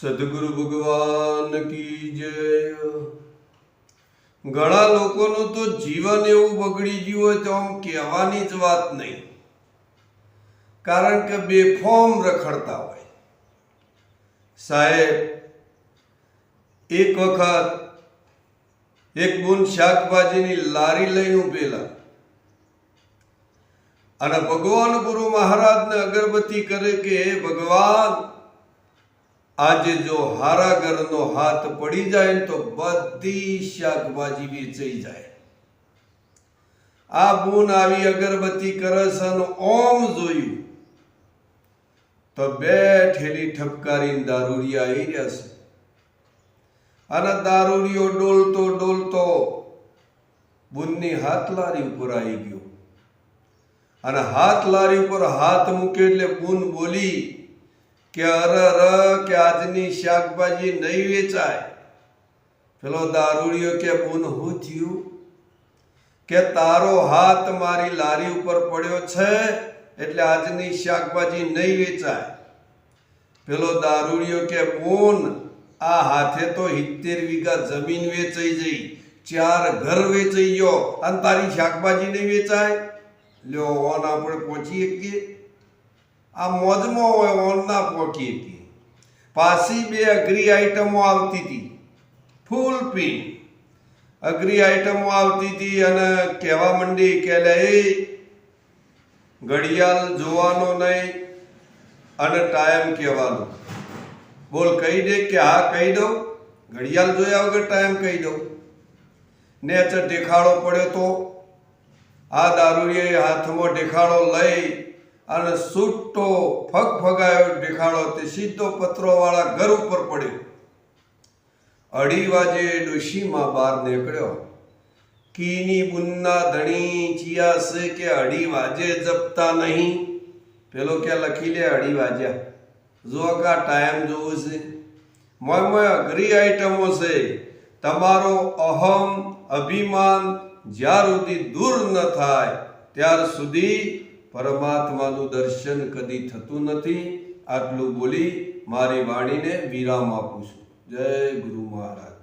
સદગુરુ ભગવાન કી જય. ઘણા લોકોનું તો જીવન એવું બગડી ગયું હોય તો આમ કહેવાની જ વાત નહીં. કારણ કે બેફોમ રખડતા હોય. સાહેબ, એક વખત એક બુન શાકભાજીની લારી લઈને ઉભેલા અને ભગવાન ગુરુ મહારાજને અગરબત્તી કરે કે ભગવાન આજે જો હારા ઘરનો હાથ પડી જાય તો બધી શાકભાજી વેચાઈ જાય. આ બુન આવી અગરબત્તી કરે અને ઓમ જોયું. તો બે ઠેલી ઠપકારીને દારૂડિયા આવી રહ્યા છે. અને દારૂડિયો ડોલતો ડોલતો બુનની હાથ લારી ઉપર આવી ગયો. અને હાથ લારી ઉપર હાથ મૂકે એટલે બુન બોલી કે અર અર કે આજની શાકભાજી નહીં વેચાય? પેલો દારૂડિયો કે બુન હું થયું? કે તારો હાથ મારી લારી ઉપર પડ્યો છે, એટલે આજની શાકભાજી નહીં વેચાય? પેલો દારૂડિયો કે બુન આ હાથે તો સિત્તેર વીઘા જમીન વેચાઈ જઈ, ચાર ઘર વેચાઈ ગયો, અને તારી શાકભાજી નહીં વેચાય? લ્યો, ઓન આપણે પહોંચી શકીએ? આ મોજમાં હોય ઓન ના પહોંચી શકીએ પાછી બે અઘરી આઈટમો આવતી હતી. ફૂલ પીન અઘરી આઈટમો આવતી હતી અને કહેવા માંડી કે લે ઘડિયાળ જોવાનો નહીં અને ટાઈમ કહેવાનો. બોલ, કહી દે કે હા, કહી દઉં. ઘડિયાળ જોયા વગર ટાઈમ કહી દઉં. નેચર દેખાડો પડ્યો તો. આ દારૂએ હાથમાં દેખાડો લઈ અને સૂટો ફગ ફગાયો દેખાડો તે સીધો પત્રોવાળા ઘર ઉપર પડ્યો. અઢી વાજે ડોશીમાં બહાર નીકળ્યો. કીની બુન્ના ધણી ચિયા છે કે અઢી વાજે જપતા નહીં? પેલો કે લખી લે અઢી વાજ્યા. જો કા ટાઈમ જોવું છે? મોય મોય અઘરી આઈટમો છે. તમારો અહમ, અભિમાન જ્યાર સુધી દૂર ન થાય, ત્યાર સુધી પરમાત્માનું દર્શન કદી થતું નથી. આટલું બોલી મારી વાણીને વિરામ આપું છું. જય ગુરુ મહારાજ.